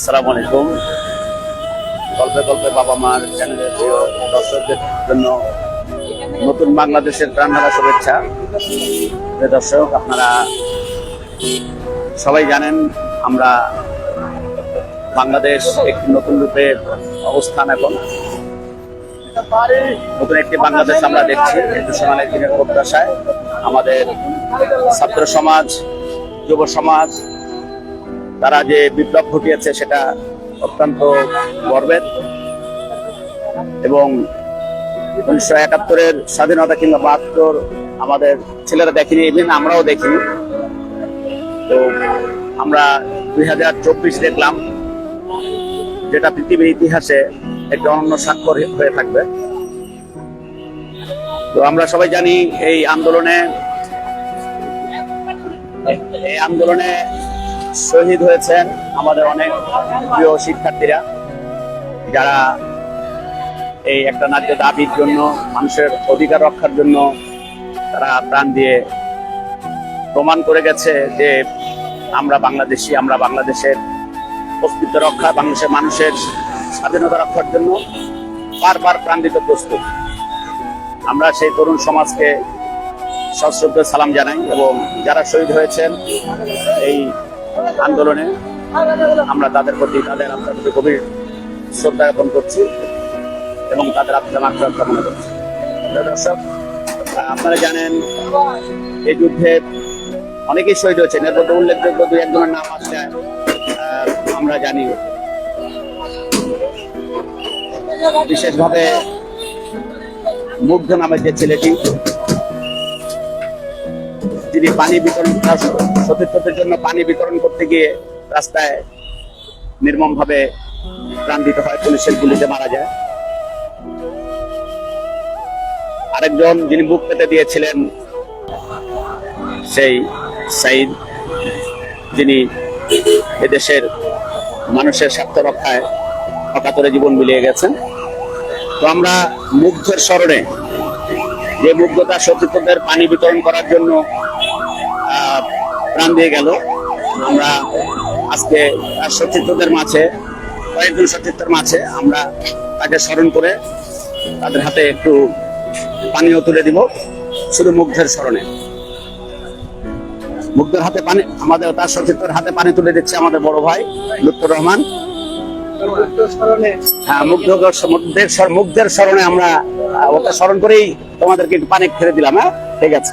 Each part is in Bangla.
আসসালামু আলাইকুম। গল্পে গল্পে বাবা মার চ্যানেলের প্রিয় দর্শকদের জন্য নতুন বাংলাদেশের প্রাণঢালা শুভেচ্ছা। দর্শক, আপনারা সবাই জানেন, আমরা বাংলাদেশ একটি নতুন রূপে অবস্থান এখন। নতুন একটি বাংলাদেশ আমরা দেখছি একটু সোনালী দিনের প্রত্যাশায় আমাদের ছাত্র সমাজ, যুব সমাজ তারা যে বিপ্লব ঘটিয়েছে সেটা অত্যন্ত গর্বের এবং উনিশশো একাত্তরের স্বাধীনতা কিংবা বাহাত্তর আমাদের ছেলেরা দেখেনি ইভেন আমরাও দেখিনি। তো আমরা দুই হাজার চব্বিশ দেখলাম যেটা পৃথিবীর ইতিহাসে একটি অনন্য স্বাক্ষর হয়ে থাকবে। তো আমরা সবাই জানি এই আন্দোলনে এই আন্দোলনে শহীদ হয়েছেন আমাদের অনেক প্রিয় শিক্ষার্থীরা, যারা এই একটা ন্যায্য দাবির জন্য, মানুষের অধিকার রক্ষার জন্য তারা প্রাণ দিয়ে প্রমাণ করে গেছে যে আমরা বাংলাদেশি, আমরা বাংলাদেশের অস্তিত্ব রক্ষা, বাংলাদেশের মানুষের স্বাধীনতা রক্ষার জন্য বারবার প্রাণ দিতে প্রস্তুত। আমরা সেই তরুণ সমাজকে সশ্রদ্ধ সালাম জানাই এবং যারা শহীদ হয়েছেন, এই আন্দোলনে আমরা তাদের প্রতি, তাদের আপনার প্রতি গভীর শ্রদ্ধা জ্ঞাপন করছি এবং তাদের আপনার আক্রান্ত কামনা করছি। আপনারা জানেন, এই যুদ্ধে অনেকেই শহীদ হয়েছেন। এর মধ্যে উল্লেখযোগ্য দুই একজনের নাম আছে আমরা জানি। বিশেষভাবে মুগ্ধ নামের যে ছেলেটি তিনি পানি বিতরণ সতীর্থদের জন্য পানি বিতরণ করতে গিয়ে রাস্তায় নির্মম ভাবে প্রাণ দিতে হয়, পুলিশের গুলিতে মারা যায়। আরেকজন যিনি বুক পেতে দিয়েছিলেন, সেই সাইদ, যিনি এদেশের মানুষের স্বার্থ রক্ষায় অকাতরে জীবন মিলিয়ে গেছেন। তো আমরা মুগ্ধের স্মরণে যে মুগ্ধতা সতীর্থদের পানি বিতরণ করার জন্য প্রাণ দিয়ে গেল। আমরা আজকে তার সতীর্থদের মাঝে, কয়েকজন সতীর্থের মাঝে আমরা তাকে স্মরণ করে তাদের হাতে একটু পানীয় তুলে দিব, শুধু মুগ্ধের স্মরণে। মুগ্ধের হাতে পানি, আমাদের তার সতীর্থের হাতে পানি তুলে দিচ্ছে আমাদের বড় ভাই লুৎফর রহমান। হ্যাঁ মুগ্ধ মুগ্ধের মুগ্ধের স্মরণে আমরা ওটা স্মরণ করেই তোমাদেরকে একটু পানি ফেলে দিলাম হ্যাঁ? ঠিক আছে।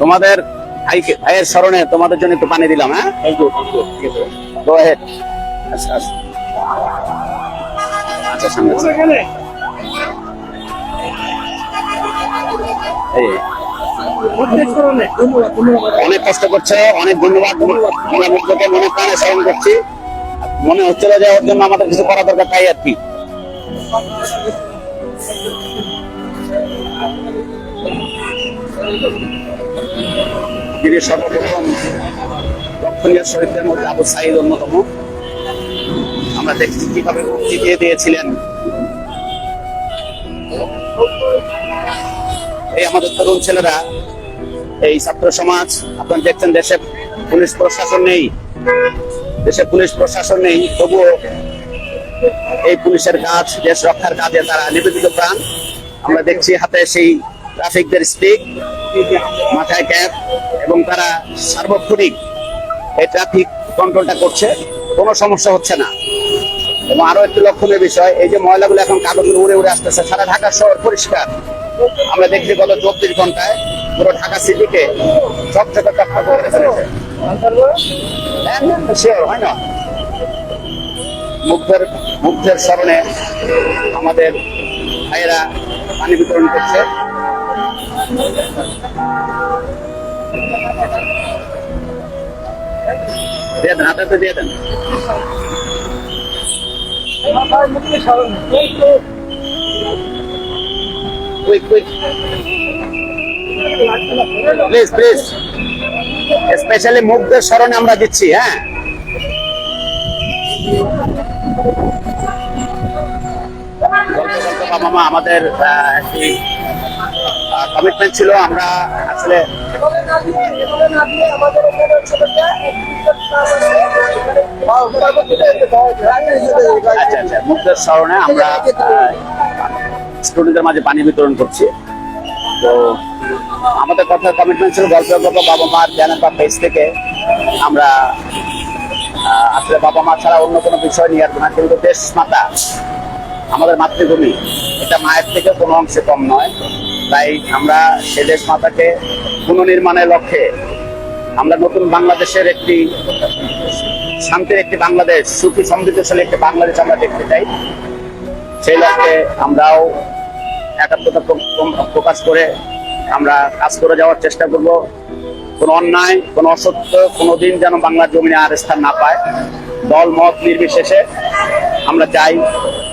তোমাদের ভাইয়ের স্মরণে তোমাদের জন্য একটু পানি দিলাম হ্যাঁ. আচ্ছা আচ্ছা। আচ্ছা সামনে অনেক কষ্ট করছে অনেক ধন্যবাদ। আমরা মনে প্রাণে স্মরণ করছি। মনে হচ্ছিল যে ওর জন্য আমাদের কিছু করা দরকার তাই আর কি। যিনি সর্বপ্রথম দক্ষিণের শহীদদের মধ্যে আবু সাইদ অন্যতম। আমরা দেখছি কীভাবে মুক্তি দিয়ে দিয়েছিলেন। এই আমাদের তরুণ ছেলেরা, এই ছাত্র সমাজ, আপনারা দেখছেন দেশে পুলিশ প্রশাসন নেই। দেশে পুলিশ প্রশাসন নেই, তবুও এই পুলিশের কাজ, দেশ রক্ষার কাজে তারা নিবেদিত প্রাণ। আমরা দেখছি হাতে সেই ট্রাফিকদের স্টিক মাথায় ক্যাপ এবং তারা সার্বক্ষণিক এই ট্রাফিক কন্ট্রোলটা করছে। কোনো সমস্যা হচ্ছে না। এবং আরও একটি লক্ষণীয় বিষয়, এই যে ময়লাগুলো এখন কাগজগুলো উড়ে উড়ে আসতেছে, সারা ঢাকা শহর পরিষ্কার। আমরা দেখছি গত চব্বিশ ঘন্টায় পুরো ঢাকা সিটিকে চকচকে চকচকে হয় না মুগ্ধের মুগ্ধের স্মরণে আমাদের ভাইয়েরা পানি বিতরণ করছে। প্লিজ প্লিজ স্পেশালি মুগ্ধের স্মরণে আমরা দিচ্ছি হ্যাঁ। গল্প গল্প আমাদের একটি কমিটমেন্ট ছিল। আমরা আসলে আচ্ছা আচ্ছা মুক্তের স্মরণে আমরা স্টুডেন্টদের মাঝে পানি বিতরণ করছি। তো আমাদের কথা কমিটমেন্ট ছিল গল্পের গল্প বাবা মার জ্ঞানের বা পেজ থেকে আমরা আসলে বাবা মা ছাড়া অন্য কোনো বিষয় নিয়ে আসব না, কিন্তু দেশ মাতা, আমাদের মাতৃভূমি, এটা মায়ের থেকে কোনো অংশে কম নয়। তাই আমরা সে দেশ মাতাকে পুনর্নির্মাণের লক্ষ্যে আমরা নতুন বাংলাদেশের একটি শান্তির একটি বাংলাদেশ, সুখী, সমৃদ্ধশালী একটি বাংলাদেশ আমরা দেখতে চাই। সেই লক্ষ্যে আমরাও একাত্মতা প্র- প্র- প্রকাশ করে আমরা কাজ করে যাওয়ার চেষ্টা করব। কোনো অন্যায়, কোনো অসত্য, কোনো দিন যেন বাংলার জমিনে আর স্থান না পায়। দল, মত নির্বিশেষে আমরা চাই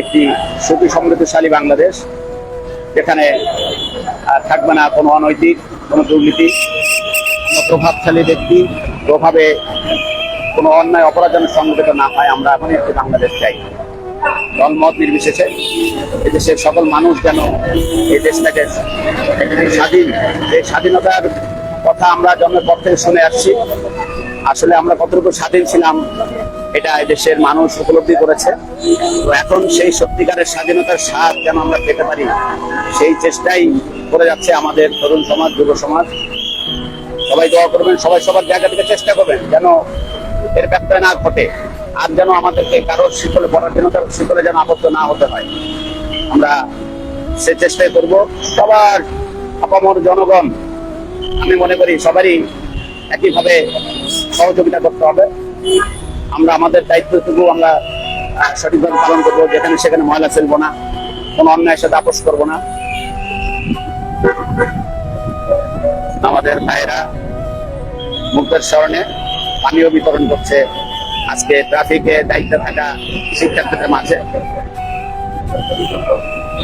একটি সুখী, সমৃদ্ধশালী বাংলাদেশ, যেখানে থাকবে না কোনো অনৈতিক, কোনো দুর্নীতি, কোনো প্রভাবশালী ব্যক্তি, প্রভাবে কোনো অন্যায়, অপরাধ যেন সংগঠিত না হয়। আমরা এখনই একটি বাংলাদেশ চাই। দলমত নির্বিশেষে এদেশের সকল মানুষ যেন এই দেশটাকে স্বাধীন, এই স্বাধীনতার কথা আমরা জন্মের পর থেকে শুনে আসছি। আসলে আমরা কতটুকু স্বাধীন ছিলাম, এটা দেশের মানুষ উপলব্ধি করেছে। তো এখন সেই সত্যিকারের স্বাধীনতার স্বাদ যেন আমরা পেতে পারি, সেই চেষ্টাই করে যাচ্ছে আমাদের তরুণ সমাজ, যুব সমাজ। সবাই দোয়া করবেন, সবাই সবার জায়গা থেকে চেষ্টা করবেন যেন এর ব্যত্যয় না ঘটে, আর যেন আমাদেরকে কারোর শিকলে, পরাধীনতার শিকলে যেন আবদ্ধ না হতে হয়। আমরা সে চেষ্টাই করব। সবার আপামর জনগণ আমি মনে করি সবারই একইভাবে সহযোগিতা করতে হবে। আমরা আমাদের দায়িত্বটুকু আমরা সঠিকভাবে পালন করব। যেখানে সেখানে ময়লা ফেলব না, কোনো অন্যায়ের সাথে আপোষ করব না। আমাদের ভাইয়েরা মুক্তের স্মরণে পানীয় বিতরণ করছে। আজকে ট্রাফিকে দায়িত্ব থাকা শিক্ষার্থীদের মাঝে।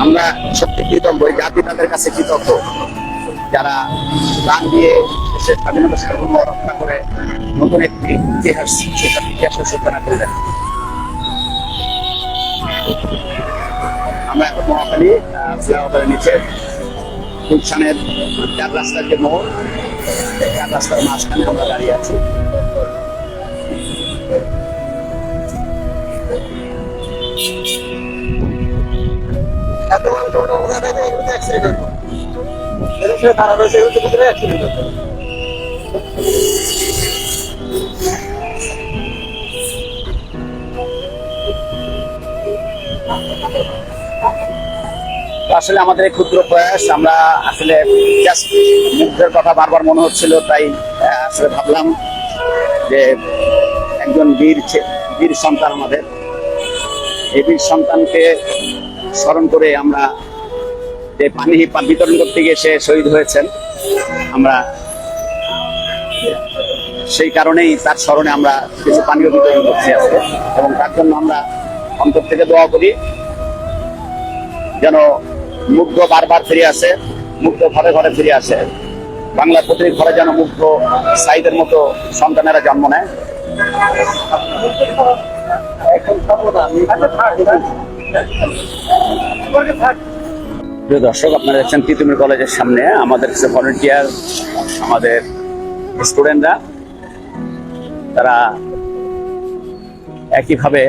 আমরা সত্যি কৃতজ্ঞ জাতি তাদের কাছে কৃতজ্ঞ। যারা প্রাণ দিয়ে দেশের স্বাধীনতা সার্বভৌম রক্ষা করে নতুন একটি ইতিহাস ইতিহাসের সূচনা করলেন আমরা এখন মহাখালী ফ্লাইওভারের নিচে গুলশানের চার রাস্তার যে মোড় চার রাস্তার মাঝখানে আমরা দাঁড়িয়ে আছি তো আসলে আমাদের এই ক্ষুদ্র প্রয়াস, আমরা আসলে মুগ্ধের কথা বারবার মনে হচ্ছিল, তাই আসলে ভাবলাম যে একজন বীর বীর সন্তান আমাদের। এই বীর সন্তানকে স্মরণ করে আমরা যে পানি বিতরণ করতে গিয়ে সে শহীদ হয়েছেন। আমরা সেই কারণেই তার স্মরণে আমরা কিছু পানীয় বিতরণ করছি আজকে এবং তার জন্য আমরা অন্তর থেকে দোয়া করি যেন মুগ্ধ বারবার ফিরে আসে, মুগ্ধ ঘরে ঘরে ফিরে আসে। বাংলার প্রতিটি ঘরে যেন মুগ্ধ সাইদের মতো সন্তানেরা জন্ম নেয়। প্রিয় দর্শক, আপনারা দেখছেন তিতুমির কলেজের সামনে। আমাদের কিছু ভলেন্টিয়ার আমাদের স্টুডেন্টরা তারা একইভাবে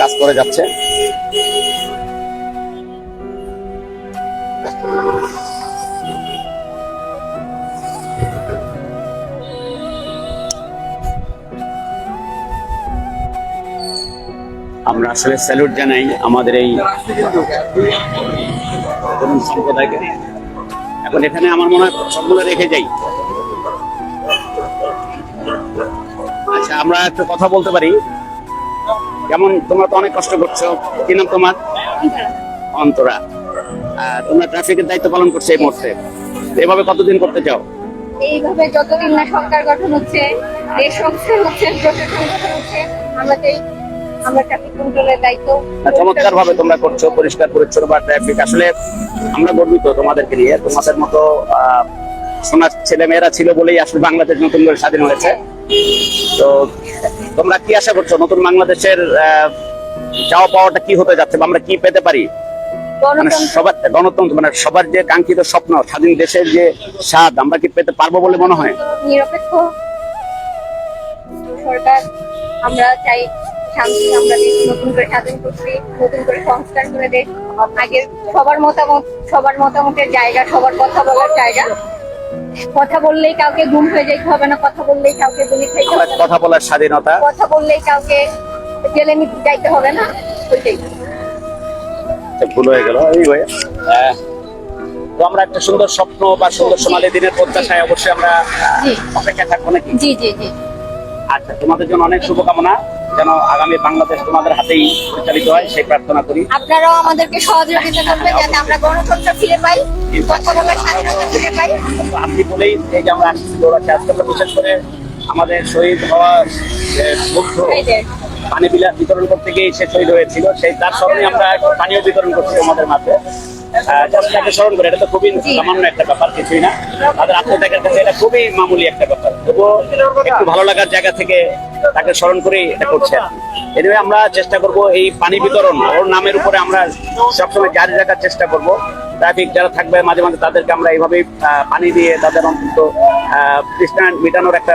কাজ করে যাচ্ছে। আমরা আসলে স্যালুট জানাই আমাদের এই সম্প্রদায়কে। এখন এখানে আমার মনে হয় সবগুলো রেখে যাই। আচ্ছা আমরা একটু কথা বলতে পারি। যেমন তোমরা তো অনেক কষ্ট করছ। কি নাম তোমার? অন্তরা। তোমরা ট্রাফিকের দায়িত্ব পালন করছ এই মুহূর্তে। এভাবে কতদিন করতে চাও? এইভাবে যতদিন না সরকার গঠন হচ্ছে, দেশ সংস্থান হচ্ছে প্রশাসন হচ্ছে চাই আমরা ট্রাফিক কন্ট্রোলের দায়িত্ব। চমৎকার ভাবে তোমরা করছ পরিষ্কার পরিচ্ছন্ন বা ট্রাফিক আসলে আমরা গর্বিত তোমাদেরকে নিয়ে। তোমাদের মতো সোনার ছেলে মেয়েরা ছিল বলেই আসলে বাংলাদেশ নতুন করে স্বাধীন হয়েছে। তো তোমরা কি আশা করছ নতুন বাংলাদেশের চাওয়া পাওয়াটা কি হতে যাচ্ছে আমরা কি পেতে পারি? মানে সবার গণতন্ত্র মানে সবার যে কাঙ্ক্ষিত স্বপ্ন স্বাধীন দেশের যে স্বাদ আমরা কি পেতে পারব বলে মনে হয়? নিরপেক্ষ সরকার আমরা চাই শান্তি আমরা দেশ নতুন করে স্বাধীন করছি নতুন করে সংস্কার করে দেশ। আগে সবার মতামত সবার মতামতের জায়গা সবার কথা বলার জায়গা। কথা বললেই কাউকে গুম হয়ে যেতে হবে না কথা বললেই কাউকে গুলি না। কথা বলার স্বাধীনতা। কথা বললেই কাউকে জেলে নিতে যাইতে হবে না ওইটাই। ভুল হয়ে গেল। এই হয়ে। আহ, তো আমরা একটা সুন্দর স্বপ্ন বা সুন্দর সোনালী দিনের প্রত্যাশায় অবশ্যই আমরা অপেক্ষা থাকব নাকি? জি জি জি। আচ্ছা তোমাদের জন্য অনেক শুভকামনা। যেন আগামী বাংলাদেশ তোমাদের হাতেই পরিচালিত হয় সেই প্রার্থনা করি। আপনারাও আমাদেরকে সহযোগিতা করবেন যাতে আমরা গণতন্ত্র ফিরে পাই ফিরে আপনি বলেই এই যে আমরা আসছি দৌড়াচ্ছি আজকে আমরা বিশেষ করে আমাদের শহীদ হওয়া মুগ্ধ পানি বিলাস বিতরণ করতে গিয়ে সে শহীদ হয়েছিল। সেই তার স্মরণে আমরা পানীয় বিতরণ করছি আমাদের মাঝে। স্মরণ করে এটা তো খুবই সামান্য একটা ব্যাপার কিছুই না। তাদের আত্মত্যাগের কাছে এটা খুবই মামুলি একটা ব্যাপার। তবুও একটু ভালো লাগার জায়গা থেকে তাকে স্মরণ করেই এটা করছে আমরা চেষ্টা করব এই পানি বিতরণ ওর নামের উপরে আমরা সবসময় জারি রাখার চেষ্টা করব। ট্রাফিক যারা থাকবে মাঝে মাঝে তাদেরকে আমরা এইভাবেই পানি দিয়ে তাদের অন্তত আহ, তৃষ্ণা মেটানোর একটা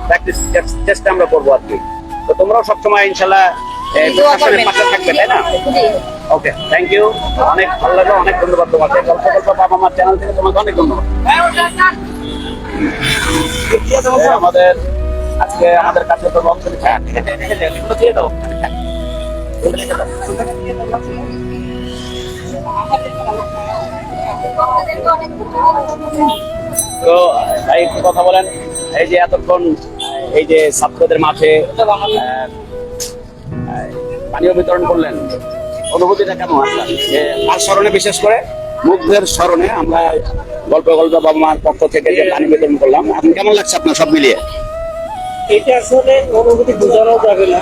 প্র্যাকটিস চেষ্টা আমরা করব আর কি। তো তোমরাও সবসময় ইনশাল্লাহ ওকে থ্যাংক ইউ অনেক ভালো লাগল অনেক ধন্যবাদ তোমাকে। গল্প গল্প বাবা মার চ্যানেল থেকে তোমাকে অনেক ধন্যবাদ। আমাদের আজকে আমাদের কাছে তো বক্স দিয়ে দাও। তো ভাই একটু কথা বলেন। এই যে এতক্ষণ এই যে ছাত্রদের মাঠে পানীয় বিতরণ করলেন। অনুভূতিটা কেমন আপনার তার স্মরণে বিশেষ করে মুগ্ধের স্মরণে আমরা গল্প গল্প বাবা মার পক্ষ থেকে যে পানি বিতরণ করলাম, এখন কেমন লাগছে আপনার সব মিলিয়ে? এটা আসলে অনুভূতি বোঝানো যাবে না।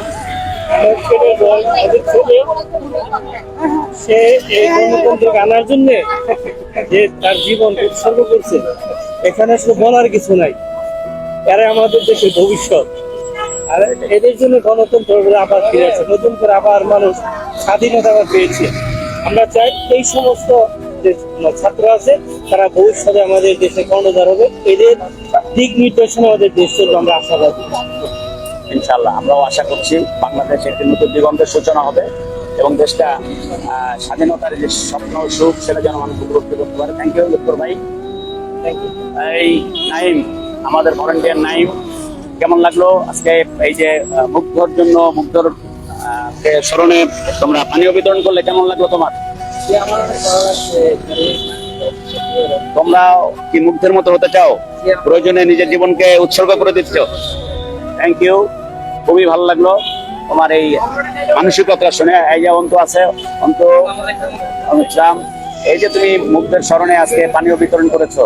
সে এই আনার জন্য যে তার জীবন করছে। এখানে বলার কিছু নাই। এরা আমাদের দেশের ভবিষ্যৎ। আর এদের জন্য গণতন্ত্র আবার ফিরে আসে। নতুন করে আবার মানুষ স্বাধীনতা আবার পেয়েছে। আমরা চাই এই সমস্ত যে ছাত্র আছে তারা ভবিষ্যতে আমাদের দেশে কর্ণধার হবে। এদের দিক নির্দেশনা আমাদের দেশ চলবে আমরা আশাবাদী। ইনশাল্লাহ আমরাও আশা করছি বাংলাদেশ একটি নতুন দিগন্তের সূচনা হবে এবং দেশটা স্বাধীনতার যে স্বপ্ন সুখ সেটা যেন মানুষ উপলব্ধি করতে পারে। থ্যাংক ইউ ভাই। থ্যাংক ইউ এই নাইম আমাদের ভলেন্টিয়ার নাইম কেমন লাগল? আজকে এই যে মুগ্ধর জন্য মুগ্ধর স্মরণে তোমরা পানীয় বিতরণ করলে কেমন লাগল তোমার? তোমরা কি মুগ্ধের মতো হতে চাও? প্রয়োজনে নিজের জীবনকে উৎসর্গ করে দিচ্ছ থ্যাংক ইউ খুবই ভালো লাগল তোমার এই মানসিকতা শুনে। এই যে অন্ত আছে, অন্ত ইসলাম এই যে তুমি মুগ্ধের স্মরণে আজকে পানীয় বিতরণ করেছ,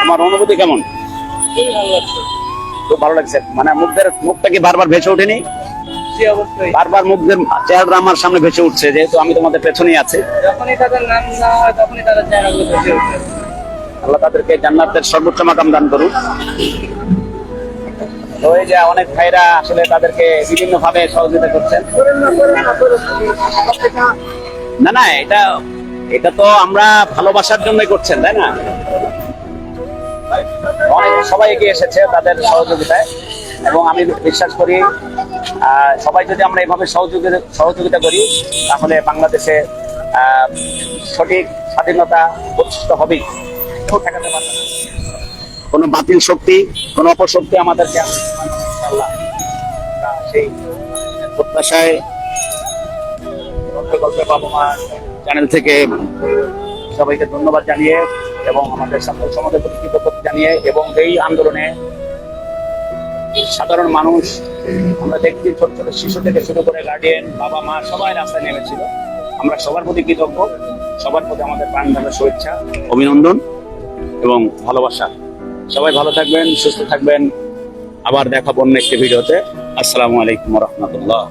তোমার অনুভূতি কেমন? ভালো লাগছে। খুব ভালো লাগছে। মানে মুগ্ধের মুখটা কি বারবার ভেসে ওঠেনি? বারবার চেহারা আমার সামনে ভেসে উঠছে যেহেতু আমি তোমাদের পেছনেই আছি। আল্লাহ তাদেরকে জান্নাতের সর্বোচ্চ মাকাম দান করুন তো এই যে অনেক ভাইরা আসলে তাদেরকে বিভিন্ন ভাবে সহযোগিতা করছেন। না না এটা এটা তো আমরা ভালোবাসার জন্যই করছেন তাই না? অনেক সবাই এগিয়ে এসেছে তাদের সহযোগিতায়। এবং আমি বিশ্বাস করি সবাই যদি আমরা এভাবে সহযোগিতা সহযোগিতা করি, তাহলে বাংলাদেশে সঠিক স্বাধীনতা প্রতিষ্ঠিত হবেই। পারবে কোনো বাতিল শক্তি, কোনো অপশক্তি আমাদেরকে সেই প্রত্যাশায় গল্পে বাবা মা চ্যানেল থেকে সবাইকে ধন্যবাদ জানিয়ে এবং আমাদের সাথে সমাজের প্রতি কৃতজ্ঞতা জানিয়ে এবং এই আন্দোলনে সাধারণ মানুষ আমরা দেখছি ছোট ছোট শিশু থেকে শুরু করে গার্ডিয়ান বাবা মা সবাই রাস্তায় নেমেছিল। আমরা সবার প্রতি কৃতজ্ঞ সবার প্রতি আমাদের প্রাণ শুভেচ্ছা অভিনন্দন এবং ভালোবাসা। সবাই ভালো থাকবেন সুস্থ থাকবেন। আবার দেখাবো অন্য একটি ভিডিওতে। আসসালামু আলাইকুম রহমতুল্লাহ।